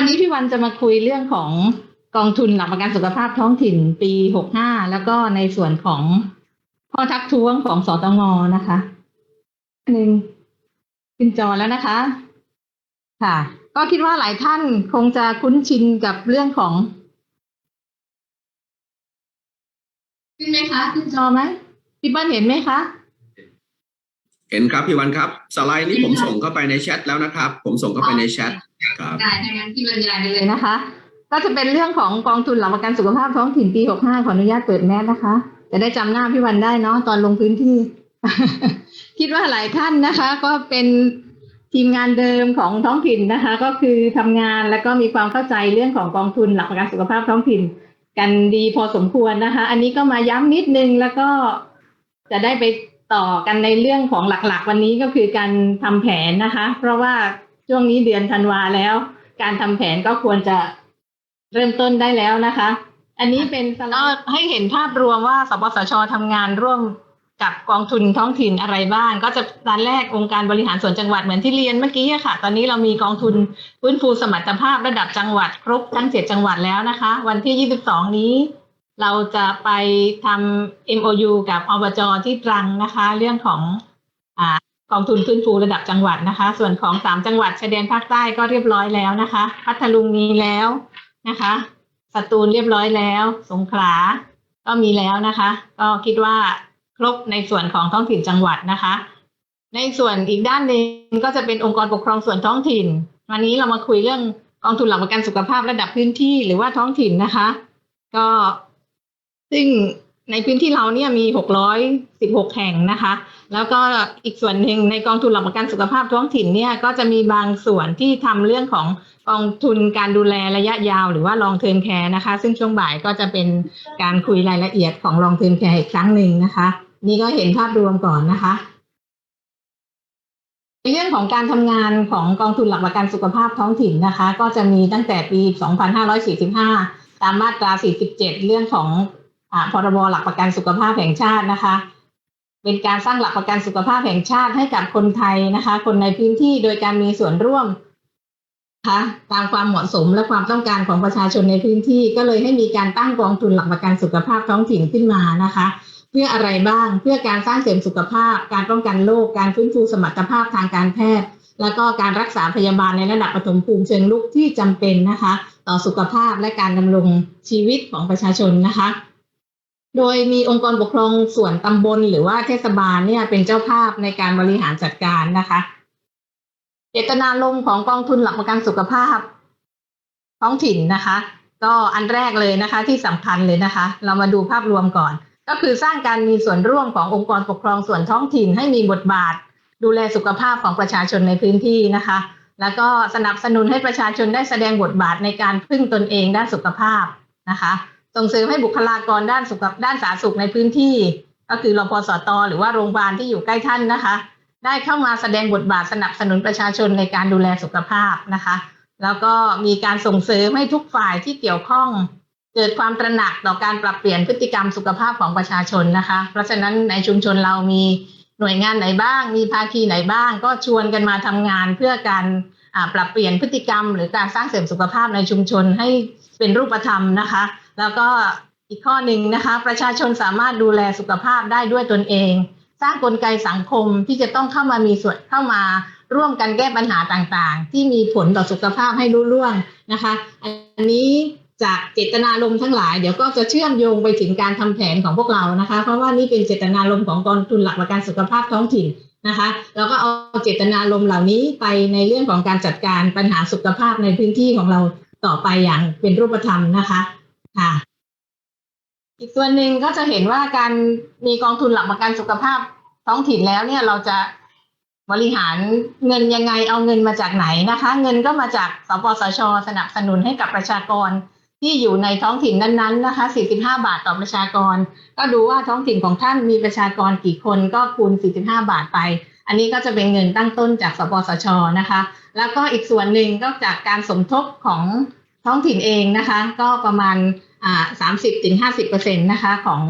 วันนี้พี่วันจะมาคุยเรื่องของกองทุนหลักประกันสุขภาพท้องถิ่นปีหกห้าแล้วก็ในส่วนของข้อทักท้วงของสตงนะคะหนึ่งขึ้นจอแล้วนะคะ ค่ะ ก็คิดว่าหลายท่านคงจะคุ้นชินกับเรื่องของขึ้นไหมคะขึ้นจอไหมพี่เปิ้ลเห็นไหมคะ เห็นครับพี่วันครับ สไลด์นี้ผมส่งเข้าไปในแชทแล้วนะครับ ผมส่งเข้าไปในแชทครับได้ถ้างั้นที่บรรยายไปเลยนะคะ ก็จะเป็นเรื่องของกองทุนหลักประกันสุขภาพท้องถิ่นปี 65 ขออนุญาตเปิดแมสนะคะ จะได้จำหน้าพี่วันได้เนาะตอนลงพื้นที่ คิดว่าหลายท่านนะคะ ก็เป็นทีมงานเดิมของท้องถิ่นนะคะ ก็คือทำงานแล้วก็มีความเข้าใจเรื่องของกองทุนหลักประกันสุขภาพท้องถิ่น กันดีพอสมควรนะคะ อันนี้ก็มาย้ำนิดนึงแล้วก็จะได้ไป ต่อกันในเรื่องของหลักๆ วันนี้ก็คือการทำแผนนะคะ เพราะว่าช่วงนี้เดือนธันวาแล้ว การทำแผนก็ควรจะเริ่มต้นได้แล้วนะคะ อันนี้เป็นสไลด์ให้เห็นภาพรวมว่าสปสชทำงานร่วมกับกองทุนท้องถิ่นอะไรบ้าง ก็จะด้านแรกองค์การบริหารส่วนจังหวัดเหมือนที่เรียนเมื่อกี้ค่ะ ตอนนี้เรามีกองทุนฟื้นฟูสมรรถภาพระดับจังหวัด ครบทั้งเจ็ดจังหวัดแล้วนะคะ วันที่ 22 นี้ เราจะไปทำ MOU กับอบจที่ตรังนะคะ เรื่องของอกองทุนฟื้นฟูระดับจังหวัดนะคะ ส่วนของสามจังหวัดชายแดนภาคใต้ก็เรียบร้อยแล้วนะคะ พัทลุงมีแล้วนะคะสตูลเรียบร้อยแล้ว สงขลาก็มีแล้วนะคะ ก็คิดว่าครบในส่วนของท้องถิ่นจังหวัดนะคะ ในส่วนอีกด้านหนึ่งก็จะเป็นองค์กรปกครองส่วนท้องถิ่น วันนี้เรามาคุยเรื่องกองทุนหลักประกันสุขภาพระดับพื้นที่หรือว่าท้องถิ่นนะคะ ก็ ซึ่งในพื้นที่เราเนี่ยมี 616 แห่งนะคะ แล้วก็อีกส่วนหนึ่งในกองทุนหลักประกันสุขภาพท้องถิ่นเนี่ยก็จะมีบางส่วนที่ทำเรื่องของกองทุนการดูแลระยะยาวหรือว่า long term care นะคะ ซึ่งช่วงบ่ายก็จะเป็นการคุยรายละเอียดของ long term care อีกครั้งหนึ่งนะคะ นี่ก็เห็นภาพรวมก่อนนะคะในเรื่องของการทำงานของกองทุนหลักประกันสุขภาพท้องถิ่นนะคะ ก็จะมีตั้งแต่ปี 2545 ตามมาตรา 47 เรื่องของ พรบหลักประกันสุขภาพแห่งชาตินะคะ เป็นการสร้างหลักประกันสุขภาพแห่งชาติให้กับคนไทยนะคะ คนในพื้นที่โดยการมีส่วนร่วมคะตามความเหมาะสมและความต้องการของประชาชนในพื้นที่ ก็เลยให้มีการตั้งกองทุนหลักประกันสุขภาพท้องถิ่นขึ้นมานะคะ เพื่ออะไรบ้างเพื่อการสร้างเสริมสุขภาพ การป้องกันโรคการฟื้นฟูสมรรถภาพทางการแพทย์ แล้วก็การรักษาพยาบาลในระดับปฐมภูมิเชิงลุกที่จำเป็นนะคะ ต่อสุขภาพและการดำรงชีวิตของประชาชนนะคะ โดยมีองค์กรปกครองส่วนตำบลหรือว่าเทศบาลเนี่ยเป็นเจ้าภาพในการบริหารจัดการนะคะ เจตนารมณ์ของกองทุนหลักประกันสุขภาพ ท้องถิ่นนะคะ ก็อันแรกเลยนะคะ ที่สำคัญเลยนะคะ เรามาดูภาพรวมก่อน ก็คือสร้างการมีส่วนร่วมขององค์กรปกครองส่วนท้องถิ่น ให้มีบทบาท ดูแลสุขภาพของประชาชนในพื้นที่นะคะ แล้วก็สนับสนุนให้ประชาชนได้แสดงบทบาทในการพึ่งตนเองด้านสุขภาพนะคะ ส่งเสริมให้บุคลากรด้านสุขด้านสาธารณสุขในพื้นที่ ก็คือรพสตหรือว่าโรงพยาบาลที่อยู่ใกล้ท่านนะคะ ได้เข้ามาแสดงบทบาทสนับสนุนประชาชนในการดูแลสุขภาพนะคะ แล้วก็มีการส่งเสริมให้ทุกฝ่ายที่เกี่ยวข้อง เกิดความตระหนักต่อการปรับเปลี่ยนพฤติกรรมสุขภาพของประชาชนนะคะ เพราะฉะนั้นในชุมชนเรามีหน่วยงานไหนบ้าง มีภาคีไหนบ้าง ก็ชวนกันมาทำงานเพื่อการปรับเปลี่ยนพฤติกรรม หรือการสร้างเสริมสุขภาพในชุมชนให้เป็นรูปธรรมนะคะ แล้วก็อีกข้อหนึ่งนะคะ ประชาชนสามารถดูแลสุขภาพได้ด้วยตนเอง สร้างกลไกสังคมที่จะต้องเข้ามามีส่วนเข้ามาร่วมกันแก้ปัญหาต่างๆ ที่มีผลต่อสุขภาพให้รุ่ล่วงนะคะ อันนี้จากเจตนารมณ์ทั้งหลายเดี๋ยวก็จะเชื่อมโยงไปถึงการทำแผนของพวกเรานะคะ เพราะว่านี่เป็นเจตนารมณ์ของกองทุนหลักประกันสุขภาพท้องถิ่นนะคะแล้วก็เอาเจตนารมณ์เหล่านี้ไปในเรื่องของการจัดการปัญหาสุขภาพในพื้นที่ของเราต่อไปอย่างเป็นรูปธรรมนะคะ ค่ะ อีกส่วนหนึ่งก็จะเห็นว่าการมีกองทุนหลักประกันสุขภาพท้องถิ่นแล้วเนี่ยเราจะบริหารเงินยังไงเอาเงินมาจากไหนนะคะ เงินก็มาจากสปสช สนับสนุนให้กับประชากรที่อยู่ในท้องถิ่นนั้นๆนะคะ 45 บาทต่อประชากร ก็ดูว่าท้องถิ่นของท่านมีประชากรกี่คนก็คูณ 45 บาทไป อันนี้ก็จะเป็นเงินตั้งต้นจากสปสชนะคะ แล้วก็อีกส่วนหนึ่งก็จากการสมทบของ ท้องถิ่นเองนะคะ ก็ประมาณสามสิบถึงห้าสิบเปอร์เซ็นต์นะคะของ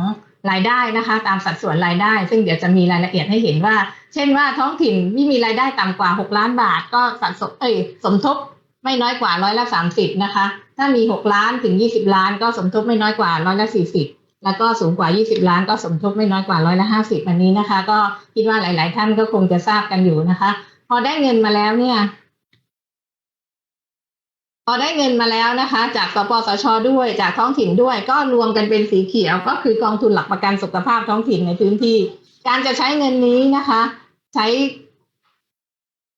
รายได้นะคะ ตามสัดส่วนรายได้ ซึ่งเดี๋ยวจะมีรายละเอียดให้เห็นว่า เช่นว่าท้องถิ่นที่มีรายได้ต่ำกว่า 6 ล้านบาท ก็สัดสมเอ้ยสมทบไม่น้อยกว่าร้อยละสามสิบนะคะ ถ้ามีหกล้านถึงยี่สิบล้าน ก็สมทบไม่น้อยกว่าร้อยละสี่สิบแล้วก็สูงกว่ายี่สิบล้าน ก็สมทบไม่น้อยกว่าร้อยละห้าสิบอันนี้นะคะ ก็คิดว่าหลาย ๆ ท่านก็คงจะทราบกันอยู่นะคะ พอได้เงินมาแล้วเนี่ย พอได้เงินมาแล้วนะคะ จากสปสชด้วยจากท้องถิ่นด้วย ก็รวมกันเป็นสีเขียวก็คือกองทุนหลักประกันสุขภาพท้องถิ่นในพื้นที่ การจะใช้เงินนี้นะคะ ใช้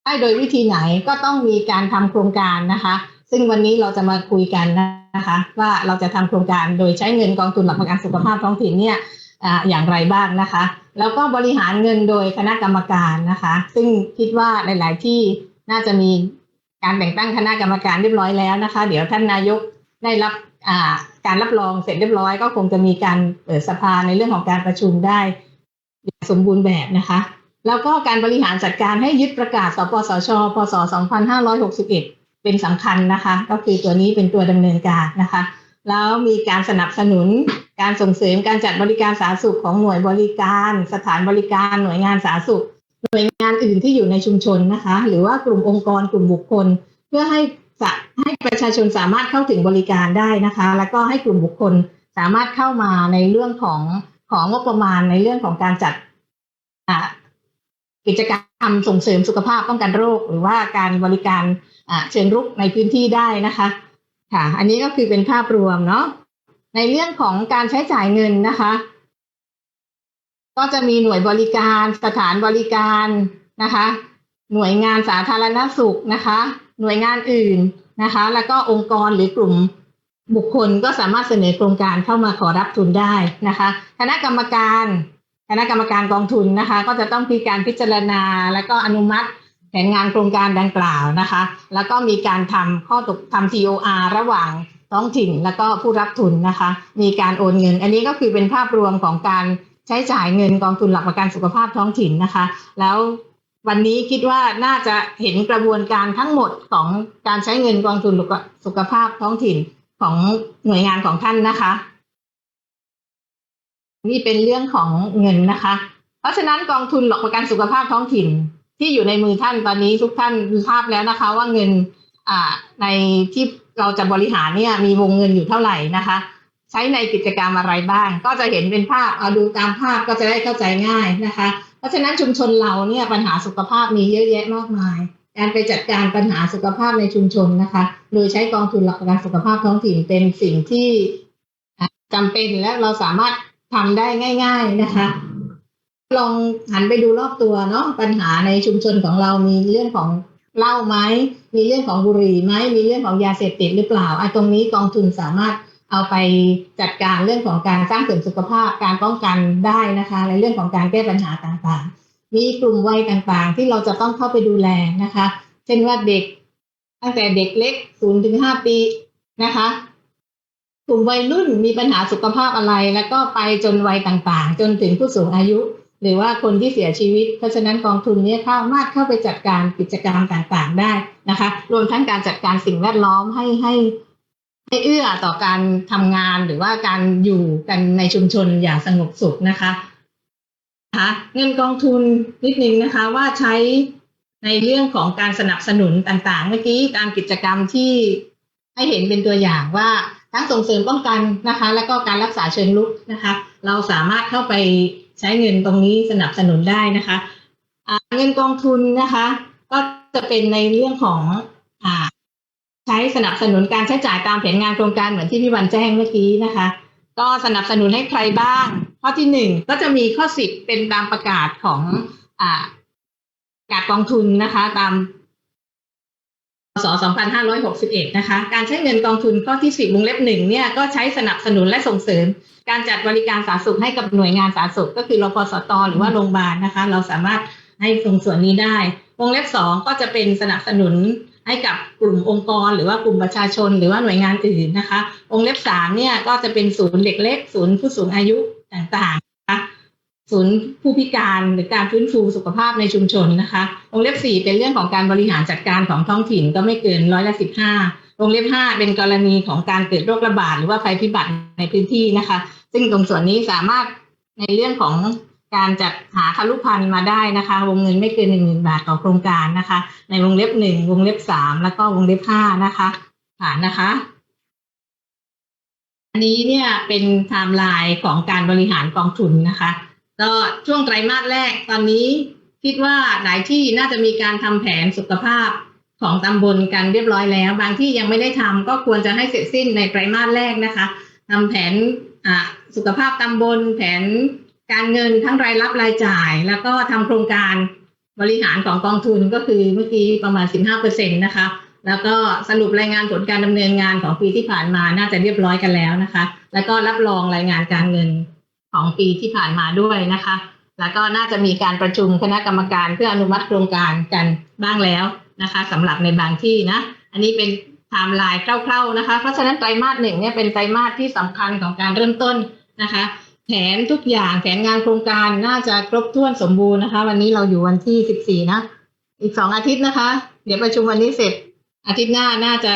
ได้โดยวิธีไหนก็ต้องมีการทำโครงการนะคะ ซึ่งวันนี้เราจะมาคุยกันนะคะ ว่าเราจะทำโครงการโดยใช้เงินกองทุนหลักประกันสุขภาพท้องถิ่นเนี่ยอย่างไรบ้างนะคะ แล้วก็บริหารเงินโดยคณะกรรมการนะคะ ซึ่งคิดว่าหลาย ๆ ที่น่าจะมี การแต่งตั้งคณะกรรมการเรียบร้อยแล้วนะคะ เดี๋ยวท่านนายกได้รับการรับรองเสร็จเรียบร้อย ก็คงจะมีการเปิดสภาในเรื่องของการประชุมได้สมบูรณ์แบบนะคะ แล้วก็การบริหารจัดการให้ยึดประกาศ สปสช พศ 2561 เป็นสำคัญนะคะ ก็คือตัวนี้เป็นตัวดำเนินการนะคะ แล้วมีการสนับสนุนการส่งเสริมการจัดบริการสาธารณสุขของหน่วยบริการ สถานบริการหน่วยงานสาธารณสุข หน่วยงานอื่นที่อยู่ในชุมชนนะคะ หรือว่ากลุ่มองค์กรกลุ่มบุคคล เพื่อให้สให้ประชาชนสามารถเข้าถึงบริการได้นะคะ แล้วก็ให้กลุ่มบุคคลสามารถเข้ามาในเรื่องของของงบประมาณในเรื่องของการจัดกิจกรรมส่งเสริมสุขภาพป้องกันโรค หรือว่าการบริการเชิงรุกในพื้นที่ได้นะคะค่ะ อันนี้ก็คือเป็นภาพรวมเนาะในเรื่องของการใช้จ่ายเงินนะคะ ก็จะมีหน่วยบริการสถานบริการนะคะ หน่วยงานสาธารณสุขนะคะ หน่วยงานอื่นนะคะ แล้วก็องค์กรหรือกลุ่มบุคคลก็สามารถเสนอโครงการเข้ามาขอรับทุนได้นะคะคณะกรรมการคณะกรรมการกองทุนนะคะ ก็จะต้องมีการพิจารณา แล้วก็อนุมัติแผนงานโครงการดังกล่าวนะคะ แล้วก็มีการทำข้อตกทำ TOR ระหว่างท้องถิ่น แล้วก็ผู้รับทุนนะคะ มีการโอนเงิน อันนี้ก็คือเป็นภาพรวมของการ ใช้จ่ายเงินกองทุนหลักประกันสุขภาพท้องถิ่นนะคะ แล้ววันนี้คิดว่าน่าจะเห็นกระบวนการทั้งหมดของการใช้เงินกองทุนสุขภาพท้องถิ่นของหน่วยงานของท่านนะคะ นี่เป็นเรื่องของเงินนะคะ เพราะฉะนั้นกองทุนหลักประกันสุขภาพท้องถิ่นที่อยู่ในมือท่านตอนนี้ทุกท่านทราบแล้วนะคะ ว่าเงินอ่าในที่เราจะบริหารเนี่ยมีวงเงินอยู่เท่าไหร่นะคะ ใช้ในกิจกรรมอะไรบ้าง ก็จะเห็นเป็นภาพเอาดูตามภาพก็จะได้เข้าใจง่ายนะคะ เพราะฉะนั้นชุมชนเราเนี่ยปัญหาสุขภาพมีเยอะแยะมากมาย การไปจัดการปัญหาสุขภาพในชุมชนนะคะ โดยใช้กองทุนหลักประกันสุขภาพท้องถิ่นเป็นสิ่งที่จำเป็นและเราสามารถทำได้ง่าย ๆนะคะลองหันไปดูรอบตัวเนาะปัญหาในชุมชนของเรามีเรื่องของเหล้าไหมมีเรื่องของบุหรี่ไหมมีเรื่องของยาเสพติดหรือเปล่าไอ้ตรงนี้กองทุนสามารถ เอาไปจัดการเรื่องของการสร้างเสริมสุขภาพการป้องกันได้นะคะในเรื่องของการแก้ปัญหาต่างๆ มีกลุ่มวัยต่างๆ ที่เราจะต้องเข้าไปดูแลนะคะ เช่นว่าเด็กตั้งแต่เด็กเล็กศูนย์ถึงห้าปีนะคะกลุ่มวัยรุ่นมีปัญหาสุขภาพอะไร แล้วก็ไปจนวัยต่างๆ จนถึงผู้สูงอายุ หรือว่าคนที่เสียชีวิต เพราะฉะนั้นกองทุนนี้เข้ามารถเข้าไปจัดการกิจกรรมต่างๆ ได้นะคะ รวมทั้งการจัดการสิ่งแวดล้อมให้ให้ ให้เอื้อต่อการทำงานหรือว่าการอยู่กันในชุมชนอย่างสงบสุขนะคะคะเงินกองทุนนิดนึงนะคะว่าใช้ในเรื่องของการสนับสนุนต่างๆ เมื่อกี้การกิจกรรมที่ให้เห็นเป็นตัวอย่างว่าทั้งส่งเสริมป้องกันนะคะ แล้วก็การรักษาเชิงลุกนะคะ เราสามารถเข้าไปใช้เงินตรงนี้สนับสนุนได้นะคะอ่าเงินกองทุนนะคะ ก็จะเป็นในเรื่องของ ใช้สนับสนุนการใช้จ่ายตามแผนงานโครงการเหมือนที่พี่วันแจ้งเมื่อกี้นะคะ ก็สนับสนุนให้ใครบ้าง ข้อที่หนึ่งก็จะมีข้อสิบเป็นตามประกาศของอ่าประกาศกองทุนนะคะ ตามพศ2561 นะคะ การใช้เงินกองทุนข้อที่สิบวงเล็บหนึ่งเนี่ยก็ใช้สนับสนุนและส่งเสริม การจัดบริการสาธารณสุขให้กับหน่วยงานสาธารณสุข ก็คือรพสตหรือว่าโรงพยาบาลนะคะ เราสามารถให้ตรงส่วนนี้ได้ วงเล็บสองก็จะเป็นสนับสนุน ให้กับกลุ่มองค์กร หรือว่ากลุ่มประชาชน หรือว่าหน่วยงานอื่นนะคะวงเล็บสามเนี่ยก็จะเป็นศูนย์เด็กเล็ก ศูนย์ผู้สูงอายุต่างๆนะคะศูนย์ผู้พิการหรือการฟื้นฟูสุขภาพในชุมชนนะคะวงเล็บสี่เป็นเรื่องของการบริหารจัดการของท้องถิ่นก็ไม่เกินร้อยละสิบห้าวงเล็บห้าเป็นกรณีของการเกิดโรคระบาดหรือว่าภัยพิบัติในพื้นที่นะคะ ซึ่งตรงส่วนนี้สามารถในเรื่องของ การจัดหาคารุพันธ์มาได้นะคะ วงเงินไม่เกินหนึ่งหมื่นบาทต่อโครงการนะคะ ในวงเล็บหนึ่งวงเล็บสามแล้วก็วงเล็บห้านะคะค่ะนะคะ อันนี้เนี่ยเป็นไทม์ไลน์ของการบริหารกองทุนนะคะ ก็ช่วงไตรมาสแรกตอนนี้คิดว่าหลายที่น่าจะมีการทำแผนสุขภาพของตำบลกันเรียบร้อยแล้ว บางที่ยังไม่ได้ทำก็ควรจะให้เสร็จสิ้นในไตรมาสแรกนะคะทำแผนอ่าสุขภาพตำบลแผน การเงินทั้งรายรับรายจ่าย แล้วก็ทำโครงการบริหารของกองทุนก็คือเมื่อกี้ประมาณ 15%นะคะ แล้วก็สรุปรายงานผลการดำเนินงานของปีที่ผ่านมาน่าจะเรียบร้อยกันแล้วนะคะ แล้วก็รับรองรายงานการเงินของปีที่ผ่านมาด้วยนะคะ แล้วก็น่าจะมีการประชุมคณะกรรมการเพื่ออนุมัติโครงการกันบ้างแล้วนะคะสำหรับในบางที่นะ อันนี้เป็นไทม์ไลน์คร่าวๆนะคะ เพราะฉะนั้นไตรมาสหนึ่งเนี่ยเป็นไตรมาสที่สำคัญของการเริ่มต้นนะคะ นทุกอย่างแผนงานโครงการน่าจะครบถ้วนสมบูรณ์นะคะ วันนี้เราอยู่วันที่สิบสี่นะ อีกสองอาทิตย์นะคะ เดี๋ยวประชุมวันนี้เสร็จ อาทิตย์หน้าน่าจะ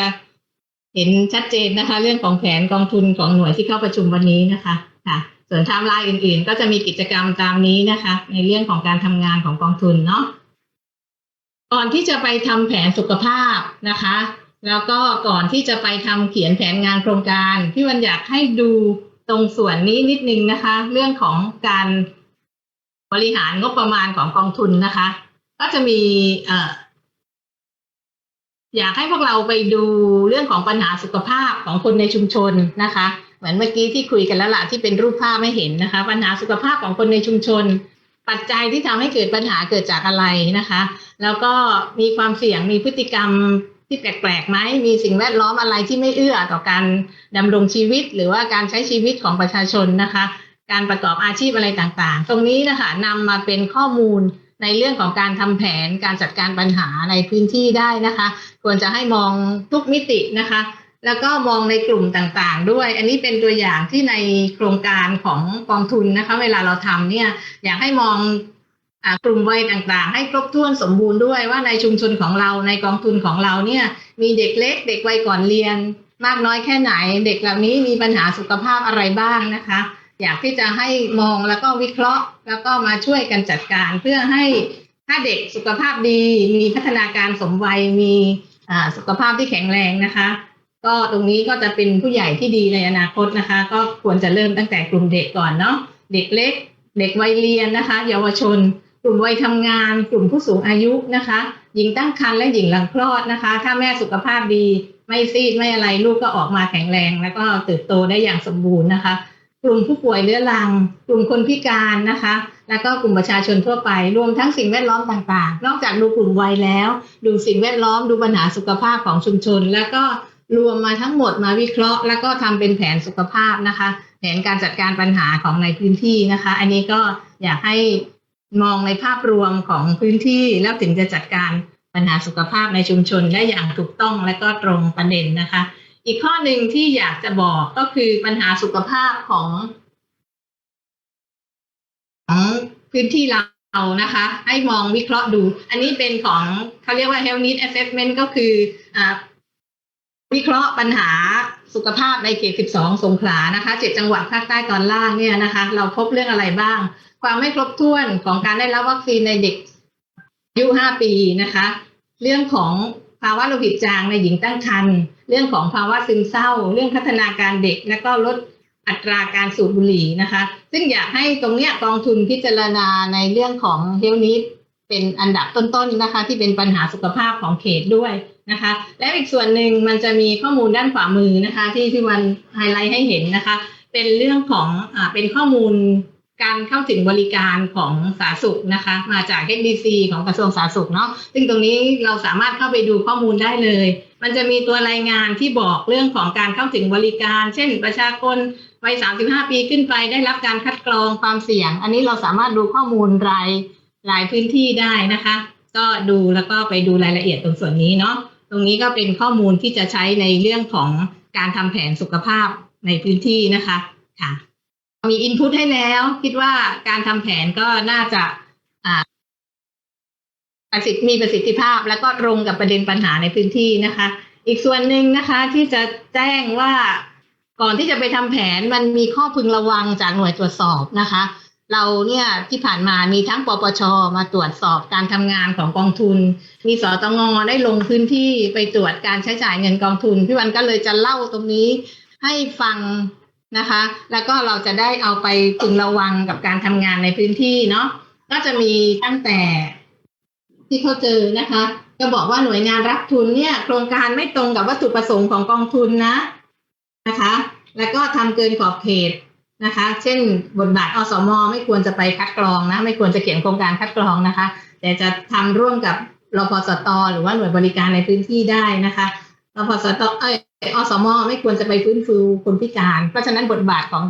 เห็นชัดเจนนะคะ เรื่องของแผนกองทุนของหน่วยที่เข้าประชุมวันนี้นะคะค่ะ ส่วนไทม์ไลน์อื่นๆ ก็จะมีกิจกรรมตามนี้นะคะ ในเรื่องของการทำงานของกองทุนเนาะก่อนที่จะไปทำแผนสุขภาพนะคะ แล้วก็ก่อนที่จะไปทำเขียนแผนงานโครงการพี่วันอยากให้ดู ตรงส่วนนี้นิดนึงนะคะ เรื่องของการบริหารงบประมาณของกองทุนนะคะ ก็จะมีเอ่ออยากให้พวกเราไปดูเรื่องของปัญหาสุขภาพของคนในชุมชนนะคะ เหมือนเมื่อกี้ที่คุยกันแล้วล่ะที่เป็นรูปภาพไม่เห็นนะคะ ปัญหาสุขภาพของคนในชุมชน ปัจจัยที่ทำให้เกิดปัญหาเกิดจากอะไรนะคะ แล้วก็มีความเสี่ยงมีพฤติกรรม ที่แปลกๆไหมมีสิ่งแวดล้อมอะไรที่ไม่เอื้อต่อการดำรงชีวิต หรือว่าการใช้ชีวิตของประชาชนนะคะ การประกอบอาชีพอะไรต่างๆ ตรงนี้นะคะนำมาเป็นข้อมูลในเรื่องของการทำแผนการจัดการปัญหาในพื้นที่ได้นะคะ ควรจะให้มองทุกมิตินะคะ แล้วก็มองในกลุ่มต่างๆ ด้วย อันนี้เป็นตัวอย่างที่ในโครงการของกองทุนนะคะ เวลาเราทำเนี่ยอยากให้มอง กลุ่มวัยต่างๆ ให้ครบถ้วนสมบูรณ์ด้วยว่าในชุมชนของเราในกองทุนของเราเนี่ยมีเด็กเล็ก เด็กวัยก่อนเรียน มากน้อยแค่ไหน เด็กเหล่านี้มีปัญหาสุขภาพอะไรบ้างนะคะ อยากที่จะให้มองแล้วก็วิเคราะห์ แล้วก็มาช่วยกันจัดการเพื่อให้ถ้าเด็กสุขภาพดี มีพัฒนาการสมวัยมีสุขภาพที่แข็งแรงนะคะ ก็ตรงนี้ก็จะเป็นผู้ใหญ่ที่ดีในอนาคตนะคะ ก็ควรจะเริ่มตั้งแต่กลุ่มเด็กก่อนเนาะเด็กเล็ก เด็กวัยเรียนนะคะ เยาวชน กลุ่มวัยทำงาน กลุ่มผู้สูงอายุนะคะ หญิงตั้งครรภ์และหญิงหลังคลอดนะคะ ถ้าแม่สุขภาพดี ไม่ซีดไม่อะไรลูกก็ออกมาแข็งแรง แล้วก็เติบโตได้อย่างสมบูรณ์นะคะ กลุ่มผู้ป่วยเรื้อรัง กลุ่มคนพิการนะคะ แล้วก็กลุ่มประชาชนทั่วไป รวมทั้งสิ่งแวดล้อมต่างๆ นอกจากดูกลุ่มวัยแล้ว ดูสิ่งแวดล้อมดูปัญหาสุขภาพของชุมชน แล้วก็รวมมาทั้งหมดมาวิเคราะห์ แล้วก็ทำเป็นแผนสุขภาพนะคะ แผนการจัดการปัญหาของในพื้นที่นะคะ อันนี้ก็อยากให้ มองในภาพรวมของพื้นที่แล้วถึงจะจัดการปัญหาสุขภาพในชุมชนได้อย่างถูกต้องและก็ตรงประเด็นนะคะ อีกข้อหนึ่งที่อยากจะบอกก็คือปัญหาสุขภาพของของพื้นที่เรานะคะ ให้มองวิเคราะห์ดู อันนี้เป็นของเขาเรียกว่า health need assessment ก็คืออ่า วิเคราะห์ปัญหาสุขภาพในเขต 12 สงขลานะคะเจ็ดจังหวัดภาคใต้ตอนล่างเนี่ยนะคะ เราพบเรื่องอะไรบ้าง ความไม่ครบถ้วนของการได้รับวัคซีนในเด็กอายุ 5 ปีนะคะ เรื่องของภาวะโลหิตจางในหญิงตั้งครรภ์ เรื่องของภาวะซึมเศร้า เรื่องพัฒนาการเด็ก และก็ลดอัตราการสูบบุหรี่นะคะ ซึ่งอยากให้ตรงเนี้ยกองทุนพิจารณาในเรื่องของเฮลนิ d เป็นอันดับต้นๆนะคะ ที่เป็นปัญหาสุขภาพของเขตด้วย นะคะ และอีกส่วนหนึ่งมันจะมีข้อมูลด้านขวามือนะคะ ที่พี่วันไฮไลท์ให้เห็นนะคะ เป็นเรื่องของอ่าเป็นข้อมูลการเข้าถึงบริการของสาธารณสุขนะคะ มาจาก HDC ของกระทรวงสาธารณสุขเนาะซึ่งตรงนี้เราสามารถเข้าไปดูข้อมูลได้เลย มันจะมีตัวรายงานที่บอกเรื่องของการเข้าถึงบริการ เช่น ประชากรวัย 35 ปีขึ้นไปได้รับการคัดกรองความเสี่ยง อันนี้เราสามารถดูข้อมูลรายรายพื้นที่ได้นะคะ ก็ดูแล้วก็ไปดูรายละเอียดตรงส่วนนี้เนาะ ตรงนี้ก็เป็นข้อมูลที่จะใช้ในเรื่องของการทำแผนสุขภาพในพื้นที่นะคะค่ะ มีอินพุตให้แล้ว คิดว่าการทำแผนก็น่าจะประสิทธิมีประสิทธิภาพ แล้วก็ตรงกับประเด็นปัญหาในพื้นที่นะคะ อีกส่วนหนึ่งนะคะที่จะแจ้งว่าก่อนที่จะไปทำแผนมันมีข้อพึงระวังจากหน่วยตรวจสอบนะคะ เราเนี่ยที่ผ่านมามีทั้งปปชมาตรวจสอบการทำงานของกองทุน มีสตงได้ลงพื้นที่ไปตรวจการใช้จ่ายเงินกองทุน พี่วันก็เลยจะเล่าตรงนี้ให้ฟังนะคะ แล้วก็เราจะได้เอาไปพึงระวังกับการทำงานในพื้นที่เนาะก็จะมีตั้งแต่ที่เขาเจอนะคะ ก็บอกว่าหน่วยงานรับทุนเนี่ย โครงการไม่ตรงกับวัตถุประสงค์ของกองทุนนะนะคะ แล้วก็ทำเกินขอบเขตนะคะ เช่น บทบาทอสม ไม่ควรจะไปคัดกรองนะ ไม่ควรจะเขียนโครงการคัดกรองนะคะ แต่จะทำร่วมกับ รพสตหรือว่าหน่วยบริการในพื้นที่ได้นะคะรพสตเอ้ยอสมไม่ควรจะไปฟื้นฟูคนพิการ เพราะฉะนั้นบทบาทของ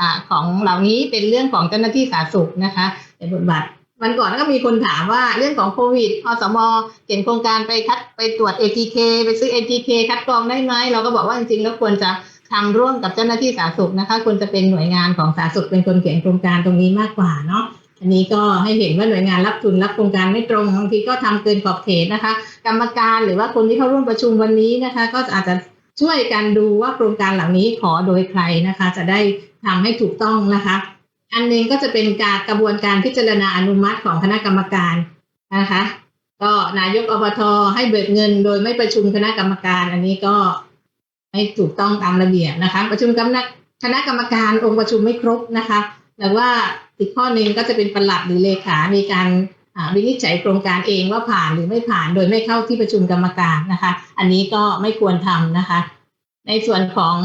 อ่าของเหล่านี้เป็นเรื่องของเจ้าหน้าที่สาธารณสุขนะคะเป็นบทบาทวันก่อนก็มีคนถามว่าเรื่องของโควิดอสมเขียนโครงการไปคัดไปตรวจ ATK ไปซื้อ ATK คัดกรองได้ไหมเราก็บอกว่าจริงๆแล้วควรจะทำร่วมกับเจ้าหน้าที่สาธารณสุขนะคะควรจะเป็นหน่วยงานของสาธารณสุขเป็นคนเขียนโครงการตรงนี้มากกว่าเนาะ อันนี้ก็ให้เห็นว่าหน่วยงานรับทุนรับโครงการไม่ตรงบางทีก็ทำเกินขอบเขตนะคะ กรรมการหรือว่าคนที่เข้าร่วมประชุมวันนี้นะคะ ก็อาจจะช่วยกันดูว่าโครงการเหล่านี้ขอโดยใครนะคะ จะได้ทำให้ถูกต้องนะคะ อันหนึงก็จะเป็นการกระบวนการพิจารณาอนุมัติของคณะกรรมการนะคะ ก็นายกอบทให้เบิกเงิน โดยไม่ประชุมคณะกรรมการ อันนี้ก็ไม่ถูกต้องตามระเบียบนะคะ ประชุมคณะคณะกรรมการองค์ประชุมไม่ครบนะคะ แต่ว่าอีกข้อหนึ่งก็จะเป็นประหลัดหรือเลขา มีการวินิจฉัยโครงการเองว่าผ่านหรือไม่ผ่านโดยไม่เข้าที่ประชุมกรรมการนะคะ อันนี้ก็ไม่ควรทำนะคะ ในส่วนของ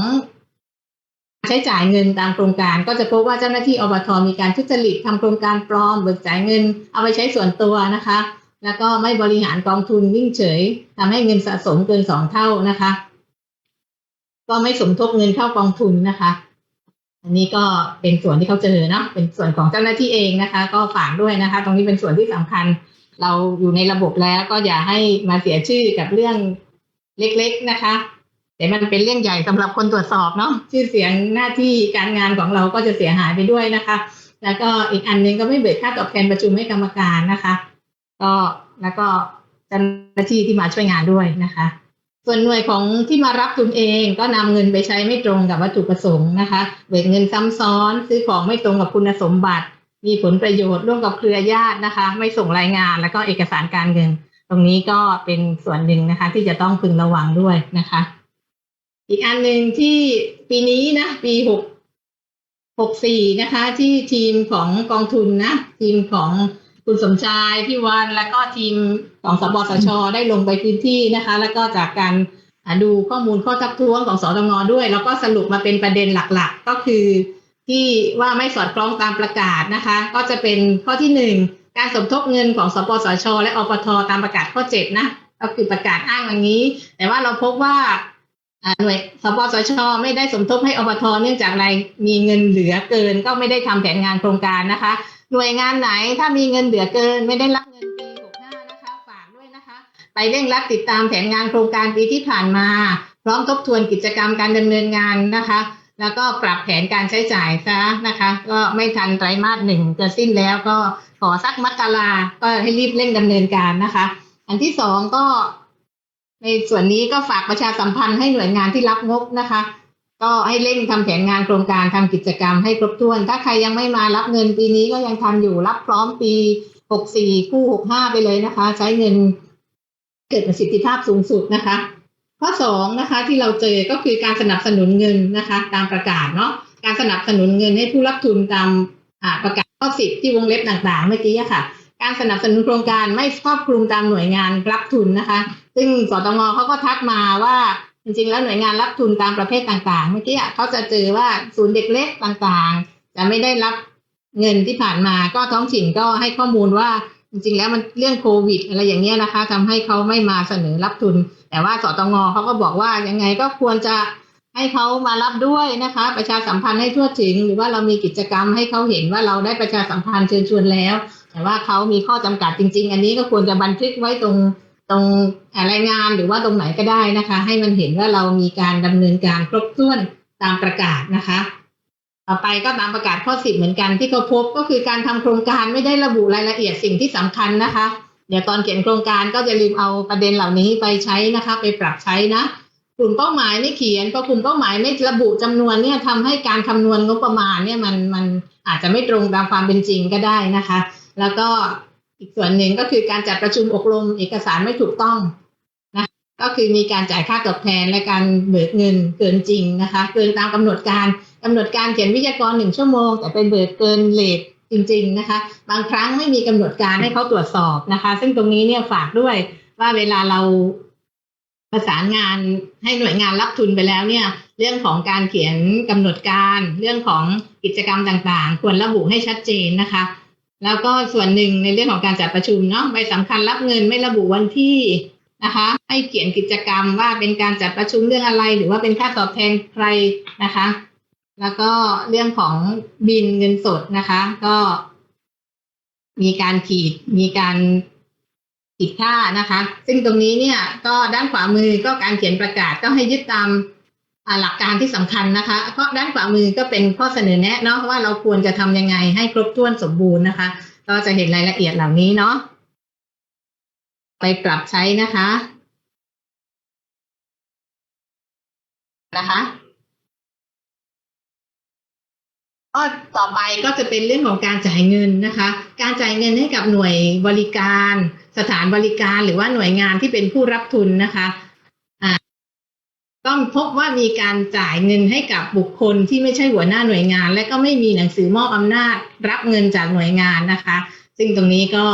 ใช้จ่ายเงินตามโครงการก็จะพบว่าเจ้าหน้าที่อบทมีการทุจริตทำโครงการปลอมเบิกจ่ายเงิน เอาไปใช้ส่วนตัวนะคะ แล้วก็ไม่บริหารกองทุนวิ่งเฉยทำให้เงินสะสมเกินสองเท่านะคะ ก็ไม่สมทบเงินเข้ากองทุนนะคะ อันนี้ก็เป็นส่วนที่เขาเจอเนาะเป็นส่วนของเจ้าหน้าที่เองนะคะ ก็ฝากด้วยนะคะ ตรงนี้เป็นส่วนที่สำคัญ เราอยู่ในระบบแล้วก็อย่าให้มาเสียชื่อกับเรื่องเล็ก ๆนะคะแต่มันเป็นเรื่องใหญ่สำหรับคนตรวจสอบเนาะชื่อเสียงหน้าที่การงานของเราก็จะเสียหายไปด้วยนะคะ แล้วก็อีกอันหนึงก็ไม่เบิกค่าตอบแทนประชุมให้กรรมการนะคะ ก็แล้วก็เจ้าหน้าที่ที่มาช่วยงานด้วยนะคะ ส่วนหน่วยของที่มารับทุนเองก็นำเงินไปใช้ไม่ตรงกับวัตถุประสงค์นะคะ เบิกเงินซ้ำซ้อน ซื้อของไม่ตรงกับคุณสมบัติ มีผลประโยชน์ร่วมกับเครือญาตินะคะ ไม่ส่งรายงานแล้วก็เอกสารการเงิน ตรงนี้ก็เป็นส่วนหนึ่งนะคะ ที่จะต้องพึงระวังด้วยนะคะ อีกอันหนึ่งที่ปีนี้นะปีหกหกสี่นะคะ ที่ทีมของกองทุนนะทีมของ คุณสมชายพี่วันแล้วก็ทีมของสบสชได้ลงไปพื้นที่นะคะ แล้วก็จากการดูข้อมูลข้อทักท้วงของสตงด้วย แล้วก็สรุปมาเป็นประเด็นหลักๆ ก็คือ ที่ว่าไม่สอดคล้องตามประกาศนะคะ ก็จะเป็นข้อที่หนึ่งการสมทบเงินของสปสช และอปทตามประกาศข้อเจ็ดนะก็คือประกาศอ้างอย่างนี้ แต่ว่าเราพบว่าหน่วยสปสช ไม่ได้สมทบให้อบทเนื่องจากอะไรมีเงินเหลือเกิน ก็ไม่ได้ทำแผนงานโครงการนะคะ หน่วยงานไหนถ้ามีเงินเหลือเกิน ไม่ได้รับเงินปี65นะคะฝากด้วยนะคะ ไปเร่งรัดติดตามแผนงานโครงการปีที่ผ่านมา พร้อมทบทวนกิจกรรมการดำเนินงานนะคะ แล้วก็ปรับแผนการใช้จ่ายซะนะคะ ก็ไม่ทันไตรมาสหนึ่งจะสิ้นแล้วก็ขอสักมกราก็ให้รีบเร่งดำเนินการนะคะ อันที่สองก็ในส่วนนี้ก็ฝากประชาสัมพันธ์ให้หน่วยงานที่รับงบนะคะ ก็ให้เร่งทำแผนงานโครงการทำกิจกรรมให้ครบถ้วน ถ้าใครยังไม่มารับเงินปีนี้ก็ยังทันอยู่รับพร้อมปี 64 คู่ 65 ไปเลยนะคะ ใช้เงินเกิดประสิทธิภาพสูงสุดนะคะ ข้อสองนะคะที่เราเจอก็คือการสนับสนุนเงินนะคะ ตามประกาศเนาะการสนับสนุนเงินให้ผู้รับทุนตามประกาศข้อสิบที่วงเล็บต่างๆ เมื่อกี้ค่ะ การสนับสนุนโครงการไม่ครอบคลุมตามหน่วยงานรับทุนนะคะ ซึ่งสตงเขาก็ทักมาว่า จริงๆ แล้วหน่วยงานรับทุนตามประเภทต่างๆ เมื่อกี้เขาจะเจอว่าศูนย์เด็กเล็กต่างๆ จะไม่ได้รับเงินที่ผ่านมาก็ท้องถิ่นก็ให้ข้อมูลว่าจริงๆ แล้วมันเรื่องโควิด อะไรอย่างเงี้ยนะคะทำให้เขาไม่มาเสนอรับทุน แต่ว่าสตงเขาก็บอกว่ายังไงก็ควรจะให้เขามารับด้วยนะคะ ประชาสัมพันธ์ให้ทั่วถึง หรือว่าเรามีกิจกรรมให้เขาเห็นว่าเราได้ประชาสัมพันธ์เชิญชวนแล้ว แต่ว่าเขามีข้อจำกัดจริง ๆ อันนี้ก็ควรจะบันทึกไว้ตรง ตรงอ่ารายงานหรือว่าตรงไหนก็ได้นะคะ ให้มันเห็นว่าเรามีการดำเนินการครบถ้วนตามประกาศนะคะ ต่อไปก็ตามประกาศข้อสิบเหมือนกันที่เขาพบก็คือการทำโครงการไม่ได้ระบุรายละเอียดสิ่งที่สำคัญนะคะ เดี๋ยวตอนเขียนโครงการก็จะลืมเอาประเด็นเหล่านี้ไปใช้นะคะ ไปปรับใช้นะกลุ่มเป้าหมายไม่เขียนพอกลุ่มเป้าหมายไม่ระบุจำนวนเนี่ยทำให้การคำนวณงบประมาณเนี่ยมันมันอาจจะไม่ตรงตามความเป็นจริงก็ได้นะคะ แล้วก็ อีกส่วนหนึ่งก็คือการจัดประชุมอบรมเอกสารไม่ถูกต้องนะก็คือมีการจ่ายค่าตอบแทนและการเบิกเงินเกินจริงนะคะ เกินตามกำหนดการกำหนดการเขียนวิทยากรหนึ่งชั่วโมง แต่ไปเบิกเกินเลทจริง ๆนะคะ บางครั้งไม่มีกำหนดการให้เขาตรวจสอบนะคะ ซึ่งตรงนี้เนี่ยฝากด้วยว่าเวลาเราประสานงานให้หน่วยงานรับทุนไปแล้วเนี่ย เรื่องของการเขียนกำหนดการ เรื่องของกิจกรรมต่างๆ ควรระบุให้ชัดเจนนะคะ แล้วก็ส่วนหนึ่งในเรื่องของการจัดประชุมเนาะใบสำคัญรับเงินไม่ระบุวันที่นะคะ ให้เขียนกิจกรรมว่าเป็นการจัดประชุมเรื่องอะไร หรือว่าเป็นค่าตอบแทนใครนะคะ แล้วก็เรื่องของบินเงินสดนะคะ ก็ มีการขีดมีการขีดค่านะคะ ซึ่งตรงนี้เนี่ย ก็ด้านขวามือก็การเขียนประกาศก็ให้ยึดตาม หลักการที่สำคัญนะคะเพราะด้านขวามือก็เป็นข้อเสนอแนะเนาะว่าเราควรจะทำยังไงให้ครบถ้วนสมบูรณ์นะคะ ก็จะเห็นรายละเอียดเหล่านี้เนาะไปปรับใช้นะคะนะคะก็ต่อไปก็จะเป็นเรื่องของการจ่ายเงินนะคะ การจ่ายเงินให้กับหน่วยบริการ สถานบริการหรือว่าหน่วยงานที่เป็นผู้รับทุนนะคะ ต้องพบว่ามีการจ่ายเงินให้กับบุคคลที่ไม่ใช่หัวหน้าหน่วยงาน และก็ไม่มีหนังสือมอบอำนาจรับเงินจากหน่วยงานนะคะ ซึ่งตรงนี้ก็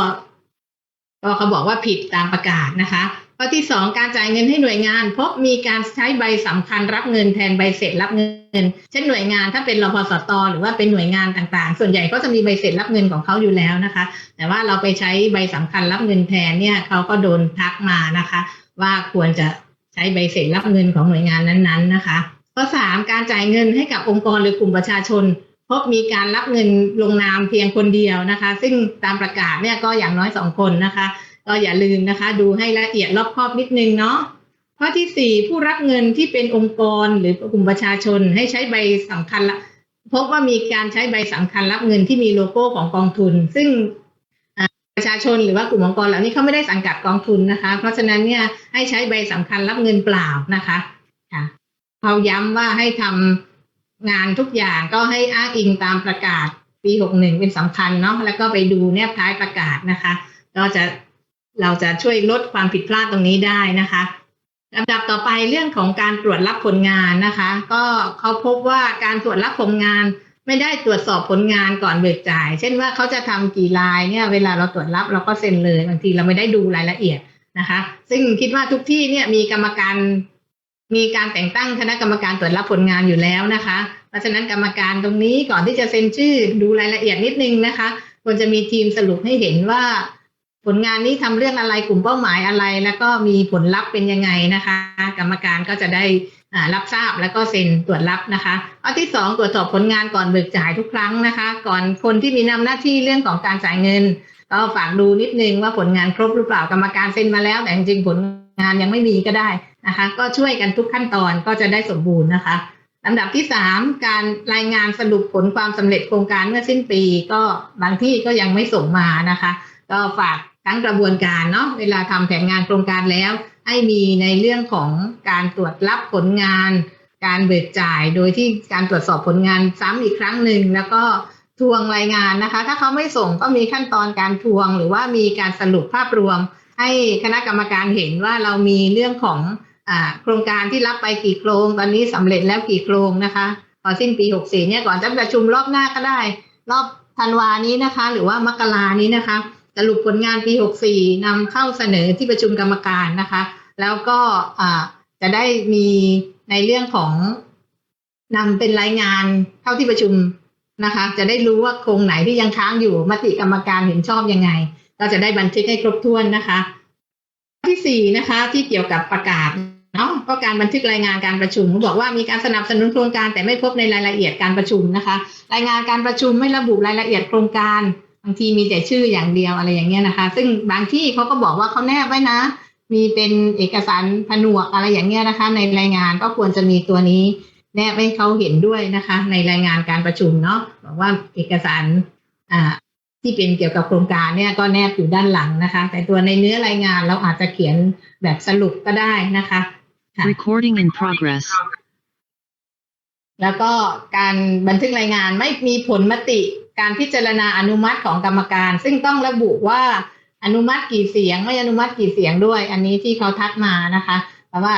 ก็เขาบอกว่าผิดตามประกาศนะคะข้อที่สองการจ่ายเงินให้หน่วยงาน พบมีการใช้ใบสำคัญรับเงินแทนใบเสร็จรับเงิน เช่นหน่วยงานถ้าเป็นรพสตหรือว่าเป็นหน่วยงานต่างๆ ส่วนใหญ่ก็จะมีใบเสร็จรับเงินของเขาอยู่แล้วนะคะ แต่ว่าเราไปใช้ใบสำคัญรับเงินแทนเนี่ยเขาก็โดนทักมานะคะ ว่าควรจะ ใช้ใบเสร็จรับเงินของหน่วยงานนั้นๆนะคะข้อสามการจ่ายเงินให้กับองค์กรหรือกลุ่มประชาชนพบมีการรับเงินลงนามเพียงคนเดียวนะคะ ซึ่งตามประกาศเนี่ยก็อย่างน้อยสองคนนะคะ ก็อย่าลืมนะคะ ดูให้ละเอียดรอบคอบนิดนึงเนาะข้อที่สี่ผู้รับเงินที่เป็นองค์กรหรือกลุ่มประชาชนให้ใช้ใบสำคัญละพบว่ามีการใช้ใบสำคัญรับเงินที่มีโลโก้ของกองทุน ซึ่ง ประชาชนหรือว่ากลุ่มองค์กรเหล่านี้เขาไม่ได้สังกัดกองทุนนะคะ เพราะฉะนั้นเนี่ยให้ใช้ใบสำคัญรับเงินเปล่านะคะค่ะเขาย้ำว่าให้ทำงานทุกอย่างก็ให้อ้างอิงตามประกาศปีหกหนึ่งเป็นสำคัญเนาะแล้วก็ไปดูแนบท้ายประกาศนะคะ ก็จะเราจะช่วยลดความผิดพลาดตรงนี้ได้นะคะลำดับต่อไปเรื่องของการตรวจรับผลงานนะคะ ก็เขาพบว่าการตรวจรับผลงาน ไม่ได้ตรวจสอบผลงานก่อนเบิกจ่าย เช่นว่าเขาจะทำกี่ลายเนี่ย เวลาเราตรวจรับเราก็เซ็นเลยบางทีเราไม่ได้ดูรายละเอียดนะคะ ซึ่งคิดว่าทุกที่เนี่ยมีกรรมการ มีการแต่งตั้งคณะกรรมการตรวจรับผลงานอยู่แล้วนะคะ เพราะฉะนั้นกรรมการตรงนี้ก่อนที่จะเซ็นชื่อดูรายละเอียดนิดนึงนะคะควรจะมีทีมสรุปให้เห็นว่า ผลงานนี้ทำเรื่องอะไรกลุ่มเป้าหมายอะไร แล้วก็มีผลลัพธ์เป็นยังไงนะคะ กรรมการก็จะได้ รับทราบแล้วก็เซ็นตรวจรับนะคะข้อที่สองตรวจสอบผลงานก่อนเบิกจ่ายทุกครั้งนะคะ ก่อนคนที่มีนำหน้าที่เรื่องของการจ่ายเงินก็ฝากดูนิดนึงว่าผลงานครบหรือเปล่ากรรมการเซ็นมาแล้ว แต่จริงผลงานยังไม่มีก็ได้นะคะ ก็ช่วยกันทุกขั้นตอนก็จะได้สมบูรณ์นะคะลำดับที่สามการรายงานสรุปผลความสำเร็จโครงการเมื่อสิ้นปี ก็บางที่ก็ยังไม่ส่งมานะคะ ก็ฝาก ทั้งกระบวนการเนาะเวลาทำแผนงานโครงการแล้ว ให้มีในเรื่องของการตรวจรับผลงาน การเบิกจ่ายโดยที่การตรวจสอบผลงานซ้ำอีกครั้งหนึ่งแล้วก็ทวงรายงานนะคะ ถ้าเขาไม่ส่งก็มีขั้นตอนการทวง หรือว่ามีการสรุปภาพรวม ให้คณะกรรมการเห็นว่าเรามีเรื่องของอโครงการที่รับไปกี่โครง ตอนนี้สำเร็จแล้วกี่โครงนะคะพอสิ้นปี 64เนี่ยก่อนจะประชุมรอบหน้าก็ได้ รอบธันวานี้นะคะ หรือว่ามกรานี้นะคะ สรุปผลงานปี 64นำเข้าเสนอที่ประชุมกรรมการนะคะ แล้วก็จะได้มีในเรื่องของนำเป็นรายงานเข้าที่ประชุมนะคะ จะได้รู้ว่าโครงไหนที่ยังค้างอยู่มติกรรมการเห็นชอบยังไงก็จะได้บันทึกให้ครบถ้วนนะคะที่สี่นะคะที่เกี่ยวกับประกาศเนาะก็การบันทึกรายงานการประชุมบอกว่ามีการสนับสนุนโครงการแต่ไม่พบในรายละเอียดการประชุมนะคะ รายงานการประชุมไม่ระบุรายละเอียดโครงการ บางทีมีแต่ชื่ออย่างเดียวอะไรอย่างเงี้ยนะคะ ซึ่งบางที่เขาก็บอกว่าเขาแนบไว้นะ มีเป็นเอกสารผนวกอะไรอย่างเงี้ยนะคะ ในรายงานก็ควรจะมีตัวนี้แนบให้เขาเห็นด้วยนะคะ ในรายงานการประชุมเนาะบอกว่าเอกสารอ่าที่เป็นเกี่ยวกับโครงการเนี่ยก็แนบอยู่ด้านหลังนะคะ แต่ตัวในเนื้อรายงานเราอาจจะเขียนแบบสรุปก็ได้นะคะค่ะ Recording in progress. แล้วก็การบันทึกรายงานไม่มีผลมติ การพิจารณาอนุมัติของกรรมการ ซึ่งต้องระบุว่าอนุมัติกี่เสียง ไม่อนุมัติกี่เสียงด้วย อันนี้ที่เขาทักมานะคะเพราะว่า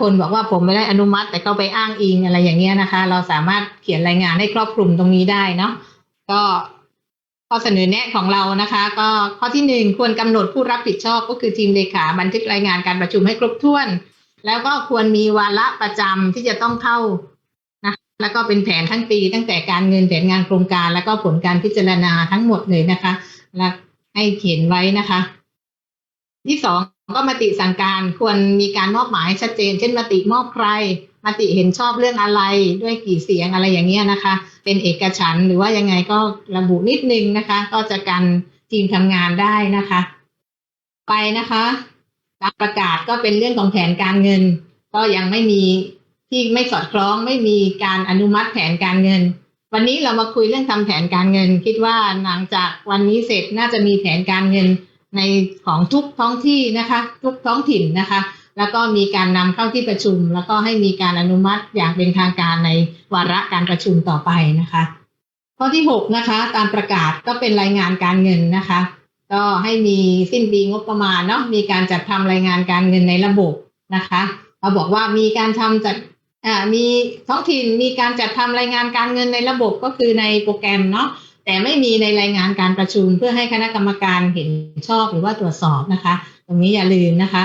คนบอกว่าผมไม่ได้อนุมัติ แต่ก็ไปอ้างอิงอะไรอย่างเงี้ยนะคะ เราสามารถเขียนรายงานให้ครอบคลุมตรงนี้ได้เนาะก็ข้อเสนอแนะของเรานะคะ ก็ข้อที่หนึ่งควรกำหนดผู้รับผิดชอบก็คือทีมเลขาบันทึกรายงานการประชุมให้ครบถ้วน แล้วก็ควรมีวาระประจำที่จะต้องเข้า แล้วก็เป็นแผนทั้งปีตั้งแต่การเงินแผนงานโครงการ แล้วก็ผลการพิจารณาทั้งหมดเลยนะคะและให้เขียนไว้นะคะ ที่สองก็มติสั่งการควรมีการมอบหมายชัดเจน เช่นมติมอบใครมติเห็นชอบเรื่องอะไรด้วยกี่เสียงอะไรอย่างเงี้ยนะคะ เป็นเอกฉันหรือว่ายังไงก็ระบุนิดนึงนะคะ ก็จะกันทีมทำงานได้นะคะ ไปนะคะการประกาศก็เป็นเรื่องของแผนการเงิน ก็ยังไม่มี ที่ไม่สอดคล้องไม่มีการอนุมัติแผนการเงิน วันนี้เรามาคุยเรื่องทำแผนการเงิน คิดว่าหลังจากวันนี้เสร็จน่าจะมีแผนการเงินในของทุกท้องที่นะคะ ทุกท้องถิ่นนะคะ แล้วก็มีการนำเข้าที่ประชุม แล้วก็ให้มีการอนุมัติอย่างเป็นทางการในวาระการประชุมต่อไปนะคะข้อที่หกนะคะ ตามประกาศก็เป็นรายงานการเงินนะคะ ก็ให้มีสิ้นปีงบประมาณเนาะมีการจัดทำรายงานการเงินในระบบนะคะ เราบอกว่ามีการทำจัด มีท้องถิ่นมีการจัดทำรายงานการเงินในระบบก็คือในโปรแกรมเนาะแต่ไม่มีในรายงานการประชุมเพื่อให้คณะกรรมการเห็นชอบหรือว่าตรวจสอบนะคะ ตรงนี้อย่าลืมนะคะ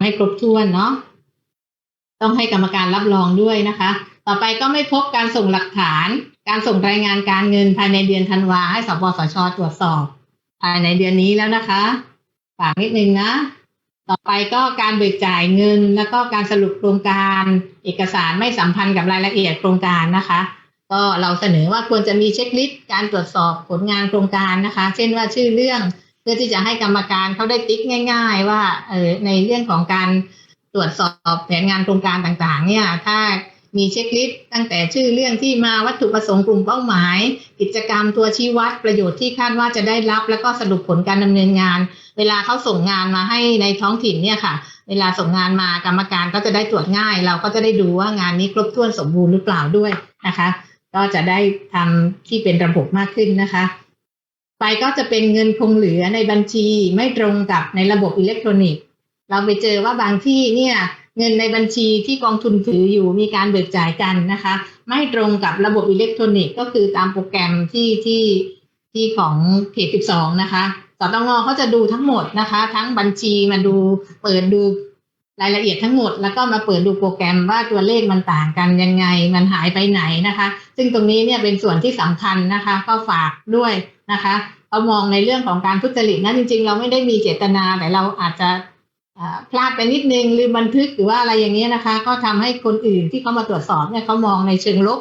ให้ครบถ้วนเนาะต้องให้กรรมการรับรองด้วยนะคะ ต่อไปก็ไม่พบการส่งหลักฐาน การส่งรายงานการเงินภายในเดือนธันวาให้สปสชตรวจสอบ ภายในเดือนนี้แล้วนะคะ ฝากนิดนึงนะ ต่อไปก็การเบิกจ่ายเงิน แล้วก็การสรุปโครงการ เอกสารไม่สัมพันธ์กับรายละเอียดโครงการนะคะ ก็เราเสนอว่าควรจะมีเช็คลิสต์การตรวจสอบผลงานโครงการนะคะ เช่นว่าชื่อเรื่องเพื่อที่จะให้กรรมการเขาได้ติ๊กง่าย ๆ ว่าเออในเรื่องของการตรวจสอบแผนงานโครงการต่างๆ เนี่ยถ้ามีเช็คลิสต์ตั้งแต่ชื่อเรื่องที่มาวัตถุประสงค์กลุ่มเป้าหมาย กิจกรรมตัวชี้วัดประโยชน์ที่คาดว่าจะได้รับ แล้วก็สรุปผลการดำเนินงาน เวลาเขาส่งงานมาให้ในท้องถิ่นเนี่ยค่ะ เวลาส่งงานมากรรมการก็จะได้ตรวจง่าย เราก็จะได้ดูว่างานนี้ครบถ้วนสมบูรณ์หรือเปล่าด้วยนะคะ ก็จะได้ทำที่เป็นระบบมากขึ้นนะคะ ไปก็จะเป็นเงินคงเหลือในบัญชีไม่ตรงกับในระบบอิเล็กทรอนิกส์ เราไปเจอว่าบางที่เนี่ยเงินในบัญชีที่กองทุนถืออยู่มีการเบิกจ่ายกันนะคะ ไม่ตรงกับระบบอิเล็กทรอนิกส์ก็คือตามโปรแกรมที่ที่ที่ของเขต12 นะคะ สตงเขาจะดูทั้งหมดนะคะ ทั้งบัญชีมาดูเปิดดูรายละเอียดทั้งหมด แล้วก็มาเปิดดูโปรแกรมว่าตัวเลขมันต่างกันยังไง มันหายไปไหนนะคะ ซึ่งตรงนี้เนี่ยเป็นส่วนที่สำคัญนะคะ ก็ฝากด้วยนะคะเอามองในเรื่องของการทุจริตนะจริง ๆ เราไม่ได้มีเจตนาแต่เราอาจจะพลาดไปนิดนึงหรือบันทึกหรือว่าอะไรอย่างเงี้ยนะคะ ก็ทำให้คนอื่นที่เขามาตรวจสอบเนี่ยเขามองในเชิงลบ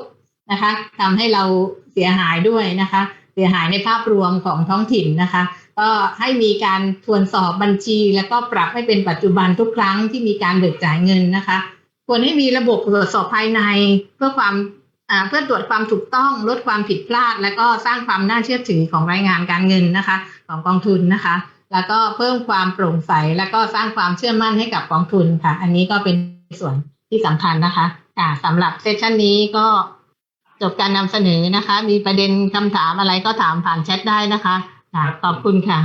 นะคะทำให้เราเสียหายด้วยนะคะ เสียหายในภาพรวมของท้องถิ่นนะคะ ก็ให้มีการทวนสอบบัญชี แล้วก็ปรับให้เป็นปัจจุบันทุกครั้งที่มีการเบิกจ่ายเงินนะคะ ควรให้มีระบบตรวจสอบภายในเพื่อความเพื่อตรวจความถูกต้องลดความผิดพลาด และก็สร้างความน่าเชื่อถือของรายงานการเงินนะคะ ของกองทุนนะคะ แล้วก็เพิ่มความโปร่งใส แล้วก็สร้างความเชื่อมั่นให้กับกองทุนค่ะ อันนี้ก็เป็นส่วนที่สำคัญนะคะค่ะสำหรับเซสชันนี้ก็จบการนำเสนอนะคะ มีประเด็นคำถามอะไรก็ถามผ่านแชทได้นะคะ ขอบคุณค่ะ